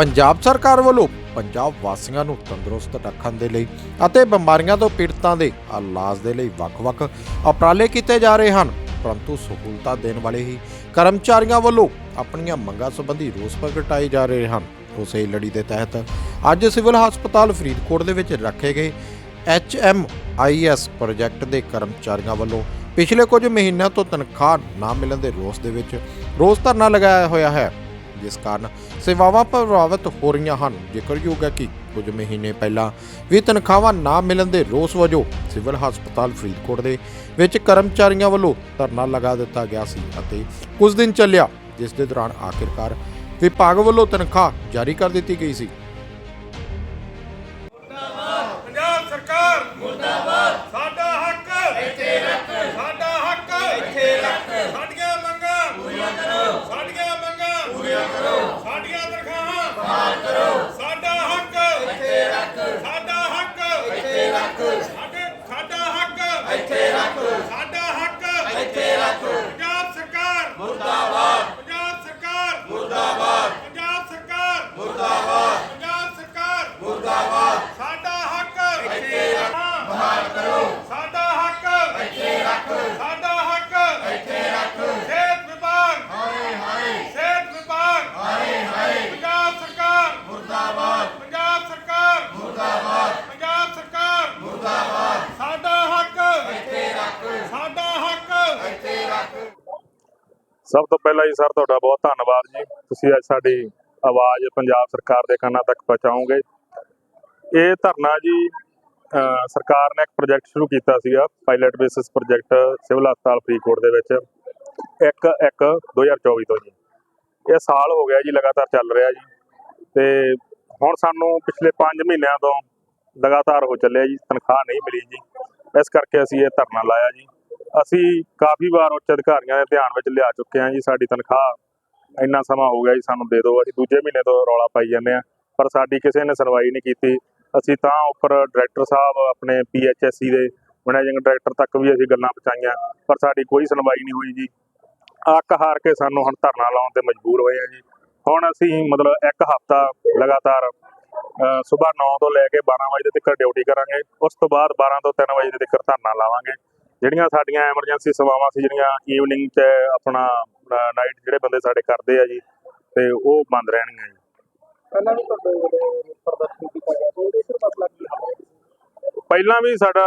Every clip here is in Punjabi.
ਪੰਜਾਬ ਸਰਕਾਰ ਵੱਲੋਂ ਪੰਜਾਬ ਵਾਸੀਆਂ ਨੂੰ ਤੰਦਰੁਸਤ ਰੱਖਣ ਦੇ ਲਈ ਅਤੇ ਬਿਮਾਰੀਆਂ ਤੋਂ ਪੀੜਤਾਂ ਦੇ ਇਲਾਜ ਦੇ ਲਈ ਵੱਖ-ਵੱਖ ਉਪਰਾਲੇ ਕੀਤੇ ਜਾ ਰਹੇ ਹਨ। ਪਰੰਤੂ ਸਹੂਲਤਾਂ ਦੇਣ ਵਾਲੇ ਹੀ ਕਰਮਚਾਰੀਆਂ ਵੱਲੋਂ ਆਪਣੀਆਂ ਮੰਗਾਂ ਸੰਬੰਧੀ ਰੋਸ ਪ੍ਰਗਟਾਏ ਜਾ ਰਹੇ ਹਨ। ਉਸੇ ਲੜੀ ਦੇ ਤਹਿਤ ਅੱਜ ਸਿਵਲ ਹਸਪਤਾਲ ਫਰੀਦਕੋਟ ਦੇ ਵਿੱਚ ਰੱਖੇ ਗਏ ਐਚਐਮਆਈਐਸ ਪ੍ਰੋਜੈਕਟ ਦੇ ਕਰਮਚਾਰੀਆਂ ਵੱਲੋਂ ਪਿਛਲੇ ਕੁਝ ਮਹੀਨਿਆਂ ਤੋਂ ਤਨਖਾਹ ਨਾ ਮਿਲਣ ਦੇ ਰੋਸ ਦੇ ਵਿੱਚ ਰੋਸ ਧਰਨਾ ਲਗਾਇਆ ਹੋਇਆ ਹੈ। ਜਿਸ ਕਾਰਨ ਸੇਵਾਵਾਂ ਪ੍ਰਭਾਵਿਤ ਹੋ ਰਹੀਆਂ ਹਨ। ਜ਼ਿਕਰਯੋਗ ਹੈ ਕਿ ਕੁਝ ਮਹੀਨੇ ਪਹਿਲਾਂ ਵੀ ਤਨਖਾਹਾਂ ਨਾ ਮਿਲਣ ਦੇ ਰੋਸ ਵਜੋਂ ਸਿਵਲ ਹਸਪਤਾਲ ਫਰੀਦਕੋਟ ਦੇ ਵਿੱਚ ਕਰਮਚਾਰੀਆਂ ਵੱਲੋਂ ਧਰਨਾ ਲਗਾ ਦਿੱਤਾ ਗਿਆ ਸੀ ਅਤੇ ਕੁਝ ਦਿਨ ਚੱਲਿਆ, ਜਿਸ ਦੇ ਦੌਰਾਨ ਆਖਿਰਕਾਰ ਵਿਭਾਗ ਵੱਲੋਂ ਤਨਖਾਹ ਜਾਰੀ ਕਰ ਦਿੱਤੀ ਗਈ ਸੀ। ਹੱਕ ਇੱਥੇ ਰੱਖ ਸਾਡਾ ਹੱਕ ਇੱਥੇ ਰੱਖ ਪੰਜਾਬ ਸਰਕਾਰ ਮੁਰਦਾਬਾਦ ਪੰਜਾਬ ਸਰਕਾਰ ਮੁਰਦਾਬਾਦ ਪੰਜਾਬ ਸਰਕਾਰ ਮੁਰਦਾਬਾਦ ਪੰਜਾਬ ਸਰਕਾਰ ਮੁਰਦਾਬਾਦ ਸਾਡਾ ਹੱਕ ਇੱਥੇ ਰੱਖ ਬਹਾਲ ਕਰੋ ਸਾਡਾ ਹੱਕ ਇੱਥੇ ਰੱਖ ਸਾਡਾ ਹੱਕ ਇੱਥੇ ਰੱਖ ਸਿਹਤ ਵਿਭਾਗ ਹਾਏ ਹਾਏ ਸਿਹਤ ਵਿਭਾਗ ਹਾਏ ਹਾਏ ਪੰਜਾਬ ਸਰਕਾਰ ਮੁਰਦਾਬਾਦ ਪੰਜਾਬ ਸਰਕਾਰ ਮੁਰਦਾਬਾਦ ਪੰਜਾਬ ਸਰਕਾਰ ਮੁਰਦਾਬਾਦ ਸਾਡਾ ਹੱਕ ਇੱਥੇ ਰੱਖ ਸਾਡਾ ਹੱਕ ਇੱਥੇ ਰੱਖ ਸਭ ਤੋਂ ਪਹਿਲਾਂ ਜੀ ਸਰ, ਤੁਹਾਡਾ ਬਹੁਤ ਧੰਨਵਾਦ ਜੀ। ਤੁਸੀਂ ਅੱਜ ਸਾਡੀ ਆਵਾਜ਼ ਪੰਜਾਬ ਸਰਕਾਰ ਦੇ ਕੰਨਾਂ ਤੱਕ ਪਹੁੰਚਾਓਗੇ। ਇਹ ਧਰਨਾ ਜੀ ਸਰਕਾਰ ਨੇ ਇੱਕ ਪ੍ਰੋਜੈਕਟ ਸ਼ੁਰੂ ਕੀਤਾ ਸੀਗਾ ਪਾਇਲਟ ਬੇਸਿਸ ਪ੍ਰੋਜੈਕਟ ਸਿਵਲ ਹਸਪਤਾਲ ਫਰੀਦਕੋਟ ਦੇ ਵਿੱਚ। 1 1 2024 ਤੋਂ ਜੀ। ਇਹ ਸਾਲ ਹੋ ਗਿਆ ਜੀ, ਲਗਾਤਾਰ ਚੱਲ ਰਿਹਾ ਜੀ। ਤੇ ਹੁਣ ਸਾਨੂੰ ਪਿਛਲੇ 5 ਮਹੀਨਿਆਂ ਤੋਂ ਲਗਾਤਾਰ ਹੋ ਚੱਲਿਆ ਜੀ, ਤਨਖਾਹ ਨਹੀਂ ਮਿਲੀ ਜੀ। ਇਸ ਕਰਕੇ ਅਸੀਂ ਇਹ ਧਰਨਾ ਲਾਇਆ ਜੀ। ਅਸੀਂ ਕਾਫੀ ਵਾਰ ਉੱਚ ਅਧਿਕਾਰੀਆਂ ਦੇ ਧਿਆਨ ਵਿੱਚ ਲਿਆ ਚੁੱਕੇ ਹਾਂ ਜੀ, ਸਾਡੀ ਤਨਖਾਹ ਇੰਨਾ ਸਮਾਂ ਹੋ ਗਿਆ ਜੀ, ਸਾਨੂੰ ਦੇ ਦਿਓ, ਅਸੀਂ ਦੂਜੇ ਮਹੀਨੇ ਤੋਂ ਰੌਲਾ ਪਾਈ ਜਾਂਦੇ ਆ ਪਰ ਸਾਡੀ ਕਿਸੇ ਨੇ ਸੁਣਵਾਈ ਨਹੀਂ ਕੀਤੀ। ਅਸੀਂ ਤਾਂ ਉੱਪਰ ਡਾਇਰੈਕਟਰ ਸਾਹਿਬ ਆਪਣੇ ਪੀਐਚਐਸਸੀ ਦੇ ਮੈਨੇਜਿੰਗ ਡਾਇਰੈਕਟਰ ਤੱਕ ਵੀ ਅਸੀਂ ਗੱਲਾਂ ਪਹੁੰਚਾਈਆਂ, ਪਰ ਸਾਡੀ ਕੋਈ ਸੁਣਵਾਈ ਨਹੀਂ ਹੋਈ ਜੀ। ਅੱਕ ਹਾਰ ਕੇ ਸਾਨੂੰ ਹੁਣ ਧਰਨਾ ਲਾਉਣ ਤੇ ਮਜਬੂਰ ਹੋਏ ਆ ਜੀ। ਹੁਣ ਅਸੀਂ ਮਤਲਬ ਇੱਕ ਹਫਤਾ ਲਗਾਤਾਰ ਸਵੇਰ 9 ਤੋਂ ਲੈ ਕੇ 12 ਵਜੇ ਤੱਕ ਡਿਊਟੀ ਕਰਾਂਗੇ, ਉਸ ਤੋਂ ਬਾਅਦ 12 ਤੋਂ 3 ਵਜੇ ਤੱਕ ਧਰਨਾ ਲਾਵਾਂਗੇ। ਜਿਹੜੀਆਂ ਸਾਡੀਆਂ ਐਮਰਜੈਂਸੀ ਸੇਵਾਵਾਂ ਸੀ ਜਿਹੜੀਆਂ ਈਵਨਿੰਗ 'ਚ ਆਪਣਾ ਨਾਈਟ ਜਿਹੜੇ ਬੰਦੇ ਸਾਡੇ ਕਰਦੇ ਆ ਜੀ ਤੇ ਉਹ ਬੰਦ ਰਹਿਣਗੀਆਂ ਜੀ। ਪਹਿਲਾਂ ਵੀ ਤੁਹਾਡੇ ਵੱਲੋਂ ਪ੍ਰਦਰਸ਼ਨ ਕੀਤਾ ਗਿਆ ਤੇ ਉਹਦੇ ਫਿਰ ਮਸਲਾ ਕੀ ਹੱਲ ਹੋਇਆ? ਪਹਿਲਾਂ ਵੀ ਸਾਡਾ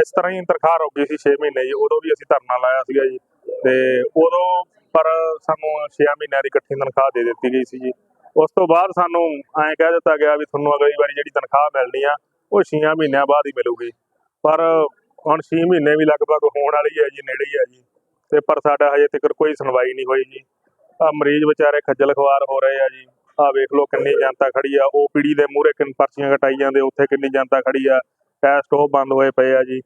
ਇਸ ਤਰ੍ਹਾਂ ਹੀ ਤਰਖਾਰ ਹੋ ਗਈ ਸੀ 6 ਮਹੀਨੇ ਜੀ ਉਦੋਂ ਵੀ ਅਸੀਂ ਧਰਨਾ ਲਾਇਆ ਸੀਗਾ ਜੀ ਤੇ ਉਦੋਂ ਪਰ ਸਾਨੂੰ 6 ਮਹੀਨਿਆਂ ਦੀ ਇਕੱਠੀ ਤਨਖਾਹ ਦੇ ਦਿੱਤੀ ਗਈ ਸੀ ਜੀ। ਉਸ ਤੋਂ ਬਾਅਦ ਸਾਨੂੰ ਐਂ ਕਹਿ ਦਿੱਤਾ ਗਿਆ ਵੀ ਤੁਹਾਨੂੰ ਅਗਲੀ ਵਾਰੀ ਜਿਹੜੀ ਤਨਖਾਹ ਮਿਲਣੀ ਆ ਉਹ 6 ਮਹੀਨਿਆਂ ਬਾਅਦ ਹੀ ਮਿਲੂਗੀ। ਪਰ ਹੁਣ 6 ਮਹੀਨੇ ਵੀ ਲਗਭਗ ਹੋਣ ਵਾਲੀ ਹੈ ਜੀ, ਨੇੜੇ ਹੀ ਹੈ ਜੀ। ਤੇ ਪਰ ਸਾਡਾ ਹਜੇ ਤੱਕ ਕੋਈ ਸੁਣਵਾਈ ਨਹੀਂ ਹੋਈ ਜੀ। ਆ ਮਰੀਜ਼ ਵਿਚਾਰੇ ਖੱਜਲ ਖਵਾਰ ਹੋ ਰਹੇ ਆ ਜੀ। ਆ ਵੇਖ ਲਓ ਕਿੰਨੀ ਜਨਤਾ ਖੜੀ ਆ। ਉਹ ਪੀੜੀ ਦੇ ਮੂਹਰੇ ਕਿੰਨ ਪਰਚੀਆਂ ਕਟਾਈ ਜਾਂਦੇ ਉੱਥੇ ਕਿੰਨੀ ਜਨਤਾ ਖੜੀ ਆ। ਟੈਸਟ ਉਹ ਬੰਦ ਹੋਏ ਪਏ ਆ ਜੀ।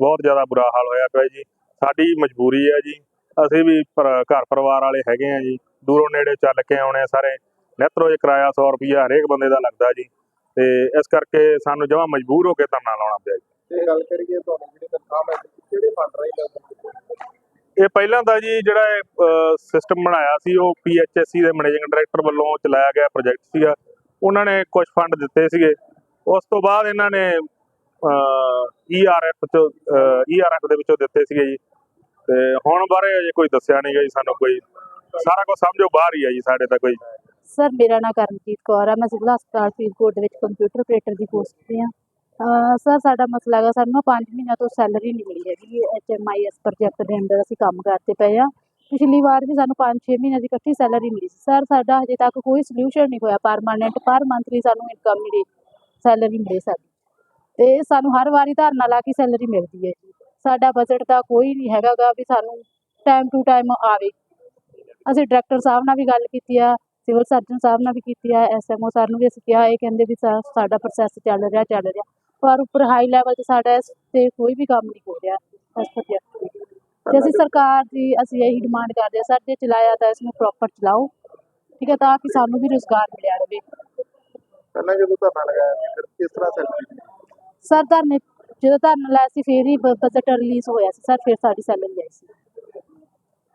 ਬਹੁਤ ਜ਼ਿਆਦਾ ਬੁਰਾ ਹਾਲ ਹੋਇਆ ਪਿਆ ਜੀ। ਸਾਡੀ ਮਜਬੂਰੀ ਆ ਜੀ। ਅਸੀਂ ਵੀ ਘਰ ਪਰਿਵਾਰ ਵਾਲੇ ਹੈਗੇ ਆ ਜੀ। ਦੂਰੋਂ ਨੇੜੇ ਚੱਲ ਕੇ ਆਉਣੇ ਆ ਸਾਰੇ। ਨਿੱਤ ਰੋਜ਼ ਕਿਰਾਇਆ 100 ਰੁਪਈਆ ਹਰੇਕ ਬੰਦੇ ਦਾ ਲੱਗਦਾ ਜੀ। ਤੇ ਇਸ ਕਰਕੇ ਸਾਨੂੰ ਜਮਾ ਮਜਬੂਰ ਹੋ ਕੇ ਧਰਨਾ ਲਾਉਣਾ ਪਿਆ ਜੀ। ਤੇ ਗੱਲ ਕਰੀਏ ਤੁਹਾਨੂੰ ਜਿਹੜੀ ਤਨਖਾਹ ਮਿਲਦੀ ਕਿਹੜੇ ਫੰਡ ਰਾਹੀਂ ਮਿਲਦੀ ਇਹ ਪਹਿਲਾਂ ਦਾ ਜੀ ਜਿਹੜਾ ਸਿਸਟਮ ਬਣਾਇਆ ਸੀ ਉਹ ਪੀਐਚਐਸਸੀ ਦੇ ਮੈਨੇਜਿੰਗ ਡਾਇਰੈਕਟਰ ਵੱਲੋਂ ਚਲਾਇਆ ਗਿਆ ਪ੍ਰੋਜੈਕਟ ਸੀਗਾ। ਉਹਨਾਂ ਨੇ ਕੁਝ ਫੰਡ ਦਿੱਤੇ ਸੀਗੇ। ਉਸ ਤੋਂ ਬਾਅਦ ਇਹਨਾਂ ਨੇ ਈਆਰਐਫ ਚੋਂ ਈਆਰਐਫ ਦੇ ਵਿੱਚੋਂ ਦਿੱਤੇ ਸੀਗੇ ਜੀ। ਤੇ ਹੁਣ ਬਾਰੇ ਅਜੇ ਕੋਈ ਦੱਸਿਆ ਨਹੀਂ ਗਾ ਜੀ ਸਾਨੂੰ ਕੋਈ। ਸਾਰਾ ਕੁਝ ਸਮਝੋ ਬਾਹਰ ਹੀ ਆ ਜੀ ਸਾਡੇ ਤਾਂ ਕੋਈ। ਸਰ ਮੇਰਾ ਨਾਮ ਕਰਮਜੀਤ ਕੌਰ ਆ। ਮੈਂ ਸਿਵਲ ਹਸਪਤਾਲ ਫਰੀਦਕੋਟ ਦੇ ਵਿੱਚ ਕੰਪਿਊਟਰ ਆਪਰੇਟਰ ਦੀ ਪੋਸਟ ਤੇ ਆ। ਸਰ, ਸਾਡਾ ਮਸਲਾ ਹੈਗਾ, ਸਾਨੂੰ ਨਾ 5 ਮਹੀਨਿਆਂ ਤੋਂ ਸੈਲਰੀ ਨਹੀਂ ਮਿਲੀ ਹੈਗੀ। ਐਚਐਮਆਈਐਸ ਪ੍ਰੋਜੈਕਟ ਦੇ ਅੰਡਰ ਅਸੀਂ ਕੰਮ ਕਰਦੇ ਪਏ ਆ। ਪਿਛਲੀ ਵਾਰ ਵੀ ਸਾਨੂੰ 5-6 ਮਹੀਨਿਆਂ ਦੀ ਇਕੱਠੀ ਸੈਲਰੀ ਮਿਲੀ ਸੀ। ਸਰ, ਸਾਡਾ ਹਜੇ ਤੱਕ ਕੋਈ ਸੋਲੂਸ਼ਨ ਨਹੀਂ ਹੋਇਆ। ਪਰਮਾਨੈਂਟ ਪਰ ਮੰਥਲੀ ਸਾਨੂੰ ਇਨਕਮ ਮਿਲੇ। ਸੈਲਰੀ ਮਿਲੇ ਸਾਡੀ। ਤੇ ਸਾਨੂੰ ਹਰ ਵਾਰੀ ਧਰਨਾ ਲਾ ਕੇ ਸੈਲਰੀ ਮਿਲਦੀ ਹੈ ਜੀ। ਸਾਡਾ ਬਜਟ ਦਾ ਕੋਈ ਨਹੀਂ ਹੈਗਾਗਾ ਵੀ ਸਾਨੂੰ ਟਾਈਮ ਟੂ ਟਾਈਮ ਆਵੇ। ਅਸੀਂ ਡਾਇਰੈਕਟਰ ਸਾਹਿਬ ਨਾਲ ਵੀ ਗੱਲ ਕੀਤੀ ਆ। ਸਿਵਲ ਸਰਜਨ ਸਾਹਿਬ ਨਾਲ ਵੀ ਕੀਤੀ ਆ ਐਸਐਮਓ ਸਰ ਨੂੰ ਵੀ ਅਸੀਂ ਕਿਹਾ ਇਹ ਕਹਿੰਦੇ ਵੀ ਸਾ- ਸਾਡਾ ਪ੍ਰੋਸੈਸ ਚੱਲ ਰਿਹਾ ਚੱਲ ਰਿਹਾ। ਪਰ ਉੱਪਰ ਹਾਈ ਲੈਵਲ ਤੇ ਸਾਡਾ ਇਸ ਤੇ ਕੋਈ ਵੀ ਕੰਮ ਨਹੀਂ ਹੋ ਰਿਹਾ ਇਸ ਪ੍ਰੋਜੈਕਟ ਤੇ। ਤੇ ਅਸੀਂ ਸਰਕਾਰ ਦੀ ਅਸੀਂ ਇਹੀ ਡਿਮਾਂਡ ਕਰਦੇ ਹਾਂ ਸਰ ਜੇ ਚਲਾਇਆ ਤਾਂ ਇਸ ਨੂੰ ਪ੍ਰੋਪਰ ਚਲਾਓ। ਠੀਕ ਹੈ ਤਾਂ ਕਿ ਸਾਨੂੰ ਵੀ ਰੁਜ਼ਗਾਰ ਮਿਲਿਆ ਰਹੇ। ਪਹਿਲਾਂ ਜਦੋਂ ਧਰਨਾ ਲਗਾਇਆ ਸੀ ਫਿਰ ਕਿਸ ਤਰ੍ਹਾਂ ਸੈਲਰੀ ਸਰ ਧਰਨੇ ਜਦੋਂ ਧਰਨਾ ਲਾਇਆ ਸੀ ਫੇਰ ਹੀ ਬਜਟ ਰਿਲੀਜ਼ ਹੋਇਆ ਸੀ। ਸਰ ਫਿਰ ਸਾਡੀ ਸੈਲਰੀ ਆਈ ਸੀ।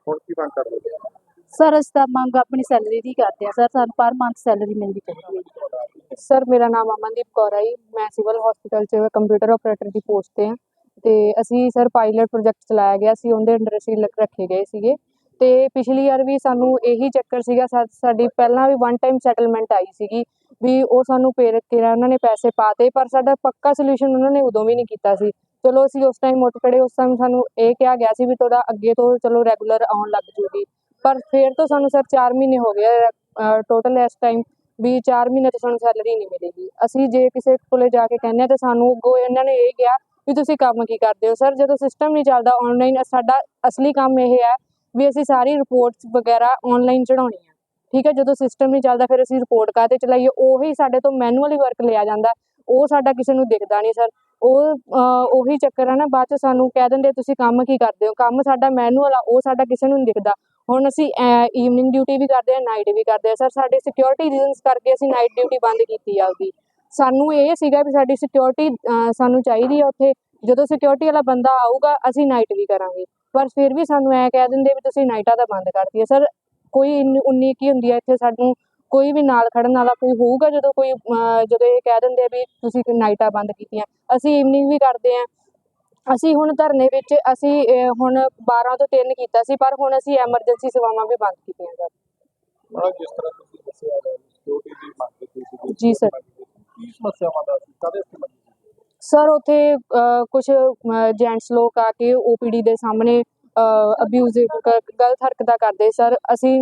ਹੁਣ ਕੀ ਮੰਗ ਕਰਦੇ ਹੋ? ਸਰ, ਅਸੀਂ ਤਾਂ ਮੰਗ ਆਪਣੀ ਸੈਲਰੀ ਦੀ ਕਰਦੇ ਆ ਸਰ, ਸਾਨੂੰ ਪਰ ਮੰਥ ਸੈਲਰੀ ਮਿਲਣੀ ਚਾਹੀਦੀ ਹੈ। ਸਰ, ਮੇਰਾ ਨਾਮ ਅਮਨਦੀਪ ਕੌਰ ਹੈ ਮੈਂ ਸਿਵਲ ਹਸਪੀਟਲ 'ਚ ਕੰਪਿਊਟਰ ਆਪਰੇਟਰ ਦੀ ਪੋਸਟ ਤੇ ਹਾਂ। ਤੇ ਅਸੀਂ ਸਰ ਪਾਇਲਟ ਪ੍ਰੋਜੈਕਟ ਚਲਾਇਆ ਗਿਆ। ਸੀ ਉਹਦੇ ਅੰਡਰ ਅਸੀਂ ਰੱਖੇ ਗਏ ਸੀਗੇ। ਤੇ ਪਿਛਲੀ ਵਾਰ ਵੀ ਸਾਨੂੰ ਇਹੀ ਚੱਕਰ ਸੀਗਾ। ਸਾਡੀ ਪਹਿਲਾਂ ਵੀ ਵਨ ਟਾਈਮ ਸੈਟਲਮੈਂਟ ਆਈ ਸੀਗੀ ਵੀ ਉਹ ਸਾਨੂੰ ਪੇਰ ਤੇਰਾ ਉਹਨਾਂ ਨੇ ਪੈਸੇ ਪਾਤੇ, ਪਰ ਸਾਡਾ ਪੱਕਾ ਸੋਲੂਸ਼ਨ ਉਹਨਾਂ ਨੇ ਉਦੋਂ ਵੀ ਨਹੀਂ ਕੀਤਾ ਸੀ। ਚਲੋ, ਅਸੀਂ ਉਸ ਟਾਈਮ ਉੱਠ ਖੜੇ ਉਸ ਟਾਈਮ ਸਾਨੂੰ ਇਹ ਕਿਹਾ ਗਿਆ ਸੀ ਵੀ ਤੁਹਾਡਾ ਅੱਗੇ ਤੋਂ ਚਲੋ ਰੈਗੂਲਰ ਆਉਣ ਲੱਗ ਜੂਗੀ। ਪਰ ਫਿਰ ਤੋਂ ਸਾਨੂੰ ਸਰ 4 ਮਹੀਨੇ ਹੋ ਗਏ ਟੋਟਲ ਇਸ ਟਾਈਮ ਵੀ 4 ਮਹੀਨੇ ਤੋਂ ਸਾਨੂੰ ਸੈਲਰੀ ਨਹੀਂ ਮਿਲੇਗੀ। ਅਸੀਂ ਜੇ ਕਿਸੇ ਕੋਲੇ ਜਾ ਕੇ ਕਹਿੰਦੇ ਆ ਤਾਂ ਸਾਨੂੰ ਅੱਗੋਂ ਇਹਨਾਂ ਨੇ ਇਹ ਕਿਹਾ ਵੀ ਤੁਸੀਂ ਕੰਮ ਕੀ ਕਰਦੇ ਹੋ? ਸਰ ਜਦੋਂ ਸਿਸਟਮ ਨਹੀਂ ਚੱਲਦਾ ਆਨਲਾਈਨ ਸਾਡਾ ਅਸਲੀ ਕੰਮ ਇਹ ਹੈ ਵੀ ਅਸੀਂ ਸਾਰੀ ਰਿਪੋਰਟਸ ਵਗੈਰਾ ਆਨਲਾਈਨ ਚੜਾਉਣੀ ਆ। ਠੀਕ ਹੈ ਜਦੋਂ ਸਿਸਟਮ ਨਹੀਂ ਚੱਲਦਾ ਫਿਰ ਅਸੀਂ ਰਿਪੋਰਟ ਕਾਹਤੇ ਚਲਾਈਏ? ਉਹੀ ਸਾਡੇ ਤੋਂ ਮੈਨੂਅਲੀ ਵਰਕ ਲਿਆ ਜਾਂਦਾ। ਉਹ ਸਾਡਾ ਕਿਸੇ ਨੂੰ ਦਿਖਦਾ ਨਹੀਂ ਸਰ। ਉਹ ਅਹ, ਉਹੀ ਚੱਕਰ ਆ ਨਾ ਬਾਅਦ ਚ ਸਾਨੂੰ ਕਹਿ ਦਿੰਦੇ ਤੁਸੀਂ ਕੰਮ ਕੀ ਕਰਦੇ ਹੋ? ਕੰਮ ਸਾਡਾ ਮੈਨੂਅਲ ਆ ਉਹ ਸਾਡਾ ਕਿਸੇ ਨੂੰ ਨਹੀਂ ਦਿਖਦਾ। ਹੁਣ ਅਸੀਂ ਈਵਨਿੰਗ ਡਿਊਟੀ ਵੀ ਕਰਦੇ ਆ ਨਾਈਟ ਵੀ ਕਰਦੇ ਆ ਸਰ ਸਾਡੇ ਸਿਕਿਉਰਿਟੀ ਰੀਜ਼ਨਸ ਕਰਕੇ ਅਸੀਂ ਨਾਈਟ ਡਿਊਟੀ ਬੰਦ ਕੀਤੀ ਆ ਉਹਦੀ ਸਾਨੂੰ ਇਹ ਸੀਗਾ ਵੀ ਸਾਡੀ ਸਿਕਿਉਰਿਟੀ ਸਾਨੂੰ ਚਾਹੀਦੀ ਆ ਉੱਥੇ। ਜਦੋਂ ਸਿਕਿਉਰਿਟੀ ਵਾਲਾ ਬੰਦਾ ਆਊਗਾ, ਅਸੀਂ ਨਾਈਟ ਵੀ ਕਰਾਂਗੇ। ਪਰ ਫਿਰ ਵੀ ਸਾਨੂੰ ਐ ਕਹਿ ਦਿੰਦੇ ਵੀ ਤੁਸੀਂ ਨਾਈਟਾਂ ਦਾ ਬੰਦ ਕਰਤੀ ਹੈ ਸਰ ਕੋਈ ਇੰਨੀ, ਉਨੀ ਕੀ ਹੁੰਦੀ ਹੈ ਇੱਥੇ ਸਾਨੂੰ? ਕੋਈ ਵੀ ਨਾਲ ਖੜਨ ਵਾਲਾ ਕੋਈ ਹੋਊਗਾ ਜਦੋਂ ਕੋਈ ਜਦੋਂ ਇਹ ਕਹਿ ਦਿੰਦੇ ਵੀ ਤੁਸੀਂ ਨਾਈਟਾਂ ਬੰਦ ਕੀਤੀਆਂ? ਅਸੀਂ ਈਵਨਿੰਗ ਵੀ ਕਰਦੇ ਆ ਅਸੀਂ ਹੁਣ ਧਰਨੇ ਵਿੱਚ ਅਸੀਂ ਹੁਣ 12 ਤੋਂ 3 ਕੀਤਾ ਸੀ ਪਰ ਹੁਣ ਅਸੀਂ ਐਮਰਜੈਂਸੀ ਸੇਵਾਵਾਂ ਵੀ ਬੰਦ ਕੀਤੀਆਂ ਸਰ ਬੜਾ ਜਿਸ ਤਰ੍ਹਾਂ ਤੁਸੀਂ ਦੱਸਿਆ ਸਿਕਿਉਰਿਟੀ ਦੀ ਮੰਗ ਕੀਤੀ ਸੀ ਜੀ ਸਰ। ਕੀ ਸਮੱਸਿਆਵਾਂ ਦਾ ਸੀ? ਕਦੇ ਇਸ ਮੰਗੀ ਸੀ? ਸਰ ਉੱਥੇ ਕੁਝ ਜੈਂਟਸ ਲੋਕ ਆ ਕੇ ਓਪੀਡੀ ਦੇ ਸਾਹਮਣੇ ਅਬਿਊਜ਼ਿਵ ਗਲਤ ਹਰਕਤਾਂ ਕਰਦੇ ਸਰ ਅਸੀਂ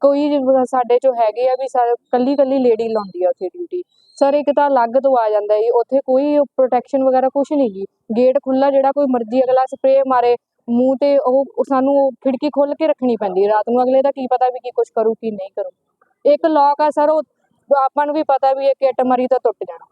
ਕੋਈ ਸਾਡੇ ਚੋਂ ਹੈਗੇ ਆ ਵੀ ਸਰ ਕੱਲੀ ਕੱਲੀ ਲੇਡੀ ਲਾਉਂਦੀ ਆ ਉੱਥੇ ਡਿਊਟੀ ਸਰ, ਇੱਕ ਤਾਂ ਅਲੱਗ ਤੋਂ ਆ ਜਾਂਦਾ ਜੀ, ਉੱਥੇ ਕੋਈ ਪ੍ਰੋਟੈਕਸ਼ਨ ਵਗੈਰਾ ਕੁਝ ਨਹੀਂ ਗੀ। ਗੇਟ ਖੁੱਲਾ ਜਿਹੜਾ ਕੋਈ ਮਰਜ਼ੀ ਅਗਲਾ ਸਪਰੇਅ ਮਾਰੇ, ਮੂੰਹ ਤੇ ਉਹ ਸਾਨੂੰ ਖਿੜਕੀ ਖੋਲ ਕੇ ਰੱਖਣੀ ਪੈਂਦੀ ਰਾਤ ਨੂੰ, ਅਗਲੇ ਦਾ ਕੀ ਪਤਾ ਵੀ ਕੀ ਕੁਝ ਕਰੂ, ਕੀ ਨਹੀਂ ਕਰੂ। ਇੱਕ ਲੋਕ ਆ ਸਰ, ਉਹ ਆਪਾਂ ਨੂੰ ਵੀ ਪਤਾ ਵੀ ਇਹ ਕਿੱਟ ਮਰੀ ਤਾਂ ਟੁੱਟ ਜਾਣਾ।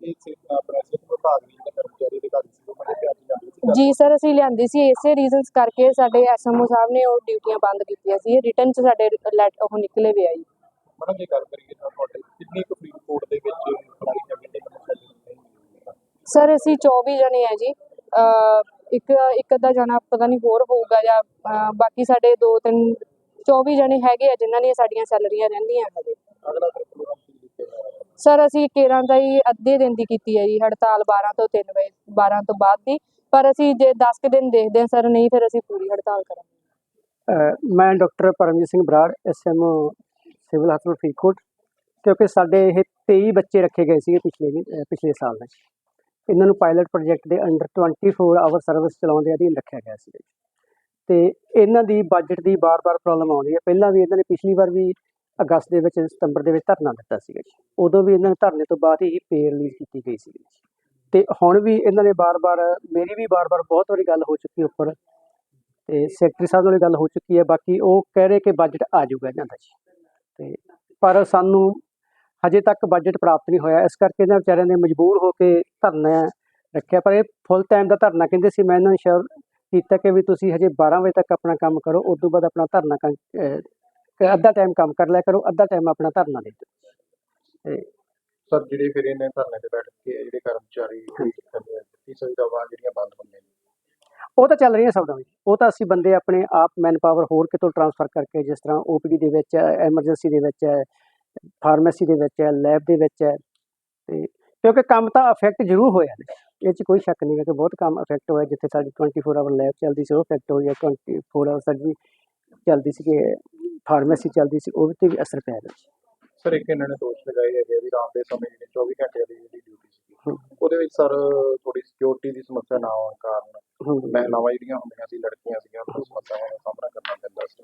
ਇਹ ਸੇ ਆਪਣਾ ਸਿਹਤ ਵਿਭਾਗ ਦੇ ਜਿਹੜੇ ਕਰਮਚਾਰੀ ਅਧਿਕਾਰੀ ਸੀ ਉਹਨਾਂ ਦੇ ਪਿਆਰ ਜਾਂਦੇ ਸੀ ਜੀ ਸਰ ਅਸੀਂ ਲਿਆਂਦੀ ਸੀ ਇਸੇ ਰੀਜ਼ਨਸ ਕਰਕੇ ਸਾਡੇ ਐਸਐਮਓ ਸਾਹਿਬ ਨੇ ਉਹ ਡਿਊਟੀਆਂ ਬੰਦ ਕੀਤੀਆਂ ਸੀ ਰਿਟਰਨ ਚ ਸਾਡੇ ਲੈਟ ਉਹ ਨਿਕਲੇ ਵੀ ਆਈ ਮੈਡਮ ਜੇ ਗੱਲ ਕਰੀਏ ਤਾਂ ਤੁਹਾਡੇ ਕਿੰਨੀ ਕੁ ਫਰੀਦਕੋਟ ਦੇ ਵਿੱਚ ਪੜਾਈ ਜਾਂਦੀ ਹੈ ਕਿ ਸਰ ਅਸੀਂ 24 ਜਣੇ ਆ ਜੀ ਅਹ ਇੱਕ ਇੱਕ ਅੱਧਾ ਜਣਾ ਪਤਾ ਨਹੀਂ ਹੋਰ ਹੋਊਗਾ ਜਾਂ ਅਹ ਬਾਕੀ ਸਾਡੇ ਦੋ ਤਿੰਨ 24 ਜਣੇ ਹੈਗੇ ਆ ਜਿਨ੍ਹਾਂ ਦੀਆਂ ਸਾਡੀਆਂ ਸੈਲਰੀਆਂ ਰਹਿੰਦੀਆਂ। ਅਗਲਾ ਫਿਰ ਪ੍ਰੋਗਰਾਮ ਕੀ ਲਿਖਿਆ ਜਾ ਰਿਹਾ ਹੈ ਸਰ ਅਸੀਂ ਕੇਰਾਂ ਦਾ ਹੀ ਅੱਧੇ ਦਿਨ ਦੀ ਕੀਤੀ ਹੈ ਜੀ ਹੜਤਾਲ 12 ਤੋਂ 3 ਵਜੇ 12 ਤੋਂ ਬਾਅਦ ਦੀ। ਪਰ ਅਸੀਂ ਜੇ 10 ਕੁ ਦਿਨ ਦੇਖਦੇ ਹਾਂ ਸਰ ਨਹੀਂ ਫਿਰ ਅਸੀਂ ਪੂਰੀ ਹੜਤਾਲ ਕਰਾਂਗੇ। ਮੈਂ doctor Paramjit Singh Brar SMO civil ਹਸਪਤਾਲ ਫਰੀਦਕੋਟ ਕਿਉਂਕਿ ਸਾਡੇ ਇਹ 23 ਬੱਚੇ ਰੱਖੇ ਗਏ ਸੀਗੇ ਪਿਛਲੇ ਵੀ- ਅ, ਪਿਛਲੇ ਸਾਲ ਵਿੱਚ। ਇਹਨਾਂ ਨੂੰ ਪਾਇਲਟ ਪ੍ਰੋਜੈਕਟ ਦੇ ਅੰਡਰ 24 ਆਵਰ ਸਰਵਿਸ ਚਲਾਉਣ ਦੇ ਅਧੀਨ ਰੱਖਿਆ ਗਿਆ ਸੀ ਤੇ ਇਹਨਾਂ ਦੀ ਬਜਟ ਦੀ ਬਾਰ-ਬਾਰ ਪ੍ਰੋਬਲਮ ਆਉਂਦੀ ਹੈ। ਪਹਿਲਾਂ ਵੀ ਇਹਨਾਂ ਨੇ ਪਿਛਲੀ ਵਾਰ ਵੀ ਅਗਸਤ ਦੇ ਵਿੱਚ ਸਤੰਬਰ ਦੇ ਵਿੱਚ ਧਰਨਾ ਦਿੱਤਾ ਸੀਗਾ ਜੀ। ਉਦੋਂ ਵੀ ਇਹਨਾਂ ਨੇ ਧਰਨੇ ਤੋਂ ਬਾਅਦ ਹੀ ਪੇ ਰਿਲੀਜ਼ ਕੀਤੀ ਗਈ ਸੀ ਤੇ ਹੁਣ ਵੀ ਇਹਨਾਂ ਨੇ ਬਾਰ-ਬਾਰ ਮੇਰੀ ਵੀ ਬਾਰ-ਬਾਰ ਬਹੁਤ ਵਾਰੀ ਗੱਲ ਹੋ ਚੁੱਕੀ ਉੱਪਰ। ਤੇ ਸੈਕਟਰੀ ਸਾਹਿਬ ਨਾਲ ਵੀ ਗੱਲ ਹੋ ਚੁੱਕੀ ਹੈ ਬਾਕੀ ਉਹ ਕਹਿ ਰਹੇ ਕਿ ਬਜਟ ਆ ਜਾਊਗਾ ਇਹਨਾਂ ਦਾ ਜੀ। ਤੇ ਪਰ ਸਾਨੂੰ ਹਜੇ ਤੱਕ ਬਜਟ ਪ੍ਰਾਪਤ ਨਹੀਂ ਹੋਇਆ। ਇਸ ਕਰਕੇ ਇਹਨਾਂ ਵਿਚਾਰਿਆਂ ਨੇ ਮਜਬੂਰ ਹੋ ਕੇ ਧਰਨਾ ਰੱਖਿਆ। ਪਰ ਇਹ ਫੁੱਲ ਟਾਈਮ ਦਾ ਧਰਨਾ ਕਹਿੰਦੇ ਸੀ ਮੈਂ ਇਹਨਾਂ ਨੂੰ ਸ਼ੋਰ ਕੀਤਾ ਕਿ ਵੀ ਤੁਸੀਂ ਹਜੇ 12 ਵਜੇ ਤੱਕ ਆਪਣਾ ਕੰਮ ਕਰੋ ਉਸ ਤੋਂ ਬਾਅਦ ਆਪਣਾ ਧਰਨਾ ਕੰਮ, ਕਿ ਅੱਧਾ ਟਾਈਮ ਕੰਮ ਕਰ ਲਿਆ ਕਰੋ ਅੱਧਾ ਟਾਈਮ ਆਪਣਾ ਧਰਨਾ ਦੇ ਦਿਓ। ਸਰ ਜਿਹੜੇ ਫਿਰ ਇਹਨੇ ਧਰਨੇ ਤੇ ਬੈਠ ਕੇ ਜਿਹੜੇ ਕਰਮਚਾਰੀ ਕਰਦੇ ਆ ਕੀ ਸੁਵਿਧਾਵਾਂ ਜਿਹੜੀਆਂ ਬੰਦ ਹੋਣੀਆਂ ਨੇ? ਉਹ ਤਾਂ ਚੱਲ ਰਹੀਆਂ ਸਭ ਵਿੱਚ। ਉਹ ਤਾਂ ਅਸੀਂ ਬੰਦੇ ਆਪਣੇ ਆਪ ਮੈਨ ਪਾਵਰ ਹੋਰ ਕਿਤੋਂ ਟਰਾਂਸਫਰ ਕਰਕੇ ਜਿਸ ਤਰ੍ਹਾਂ ਓਪੀਡੀ ਦੇ ਵਿੱਚ ਹੈ ਐਮਰਜੈਂਸੀ ਦੇ ਵਿੱਚ ਹੈ ਫਾਰਮੇਸੀ ਦੇ ਵਿੱਚ ਹੈ ਲੈਬ ਦੇ ਵਿੱਚ ਹੈ ਤੇ ਕਿਉਂਕਿ ਕੰਮ ਤਾਂ ਅਫੈਕਟ ਜ਼ਰੂਰ ਹੋਇਆ ਨੇ। ਇਹ 'ਚ ਕੋਈ ਸ਼ੱਕ ਨਹੀਂ ਹੈ ਕਿ ਬਹੁਤ ਕੰਮ ਅਫੈਕਟ ਹੋਇਆ ਜਿੱਥੇ ਸਾਡੀ 24 ਆਵਰ ਲੈਬ ਚੱਲਦੀ ਸੀ ਉਹ ਅਫੈਕਟ ਹੋਈ ਹੈ। 24 ਆਵਰ ਸਰਜਰੀ ਚੱਲਦੀ ਸੀ ਕਿ ਫਾਰਮੇਸੀ ਚੱਲਦੀ ਸੀ ਉਹਦੇ ਤੇ ਵੀ ਅਸਰ ਪਿਆ ਇਹਦਾ ਜੀ ਸਰ ਇੱਕ ਇਹਨਾਂ ਨੇ ਦੋਸ਼ ਲਗਾਏ ਹੈਗੇ ਵੀ ਰਾਤ ਦੇ ਸਮੇਂ ਜਿਹੜੀ 24 ਘੰਟੇ ਦੀ ਜਿਹੜੀ ਡਿਊਟੀ ਸੀ। ਉਹਦੇ ਵਿੱਚ ਸਰ ਥੋੜੀ ਸਿਕਿਉਰਿਟੀ ਦੀ ਸਮੱਸਿਆ ਨਾ ਹੋਣ ਕਾਰਨ। ਮਹਿਲਾਵਾਂ ਜਿਹੜੀਆਂ ਹੁੰਦੀਆਂ ਸੀ ਲੜਕੀਆਂ ਸੀਗੀਆਂ ਉਹਨਾਂ ਨੂੰ ਸਮੱਸਿਆਵਾਂ ਦਾ ਸਾਹਮਣਾ ਕਰਨਾ ਪੈਂਦਾ ਸੀ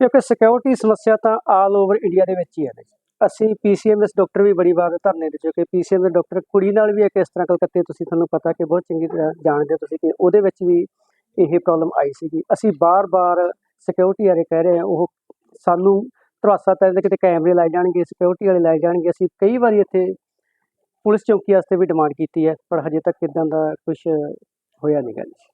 ਕਿਉਂਕਿ ਸਿਕਿਉਰਿਟੀ ਸਮੱਸਿਆ ਤਾਂ ਆਲ ਓਵਰ ਇੰਡੀਆ ਦੇ ਵਿੱਚ ਹੀ ਹੈ। ਅਸੀਂ ਪੀਸੀਐਮਐਸ ਡਾਕਟਰ ਵੀ ਬੜੀ ਵਾਰ ਧਰਨੇ ਦੇ ਚੁੱਕੇ ਪੀਸੀਐਮਐਸ ਡਾਕਟਰ ਕੁੜੀ ਨਾਲ ਵੀ ਇੱਕ ਇਸ ਤਰ੍ਹਾਂ ਕਲਕੱਤੇ ਤੁਸੀਂ ਤੁਹਾਨੂੰ ਪਤਾ ਕਿ ਬਹੁਤ ਚੰਗੀ ਤਰ੍ਹਾਂ ਜਾਣਦੇ ਹੋ ਤੁਸੀਂ ਕਿ ਉਹਦੇ ਵਿੱਚ ਵੀ ਇਹ ਪ੍ਰੋਬਲਮ ਆਈ ਸੀਗੀ ਅਸੀਂ ਬਾਰ-ਬਾਰ ਸਿਕਿਉਰਿਟੀ ਬਾਰੇ ਕਹਿ ਰਹੇ ਹਾਂ ਉਹ ਸਾਨੂੰ ਧਰਾਸਾ ਤਾਂ ਇਹਦੇ ਕਿਤੇ ਕੈਮਰੇ ਲਾਏ ਜਾਣਗੇ ਸਿਕਿਉਰਿਟੀ ਵਾਲੇ ਲਾਏ ਜਾਣਗੇ। ਅਸੀਂ ਕਈ ਵਾਰੀ ਇੱਥੇ ਪੁਲਿਸ ਚੌਕੀ ਵਾਸਤੇ ਵੀ ਡਿਮਾਂਡ ਕੀਤੀ ਹੈ, ਪਰ ਹਜੇ ਤੱਕ ਇਦਾਂ ਦਾ ਕੁਝ ਹੋਇਆ ਨਹੀਂ ਗਾ ਜੀ।